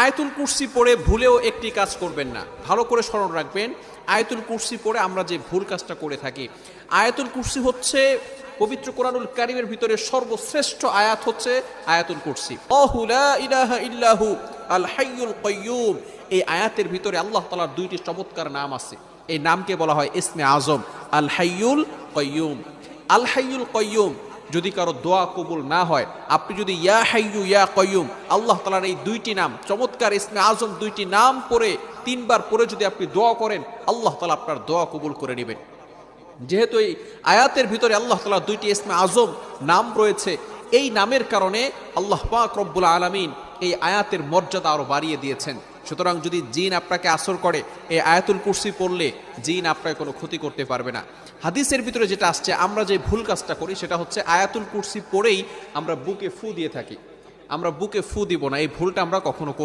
আয়াতুল কুর্সি পড়ে ভুলেও একটি কাজ করবেন না। ভালো করে স্মরণ রাখবেন, আয়তুল কুরসি পড়ে আমরা যে ভুল কাজটা করে থাকি। আয়াতুল কুর্সি হচ্ছে পবিত্র কোরআনুল কারিমের ভিতরে সর্বশ্রেষ্ঠ আয়াত হচ্ছে আয়াতুল কুরসি। ইল্লাহু এই আয়াতের ভিতরে আল্লাহ তাআলার দুইটি চমৎকার নাম আছে। এই নামকে বলা হয় ইসমে আজম, আল হাইয়ুল কাইয়্যুম আল হাইয়ুল কাইয়্যুম যদি কারও দোয়া কবুল না হয়, আপনি যদি ইয়া হাইয়ু ইয়া কয়ুম আল্লাহ তালার এই দুইটি নাম, চমৎকার ইসমে আজম দুইটি নাম পড়ে, তিনবার পরে যদি আপনি দোয়া করেন, আল্লাহ তালা আপনার দোয়া কবুল করে নেবেন। যেহেতু এই আয়াতের ভিতরে আল্লাহ তালা দুইটি ইসমে আজম নাম রয়েছে, এই নামের কারণে আল্লাহ পাক রব্বুল আলমিন এই আয়াতের মর্যাদা আরও বাড়িয়ে দিয়েছেন। সুতরাং যদি জিন আপনাকে আসর করে, এই আয়াতুল কুর্সি পড়লে জিন আপনাকে কোনো ক্ষতি করতে পারবে না। হাদিসের ভিতরে যেটা আসছে, আমরা যে ভুল কাজটা করি, সেটা হচ্ছে আয়াতুল কুর্সি পড়েই আমরা বুকে ফু দিয়ে থাকি। আমরা বুকে ফু দিব না, এই ভুলটা আমরা কখনো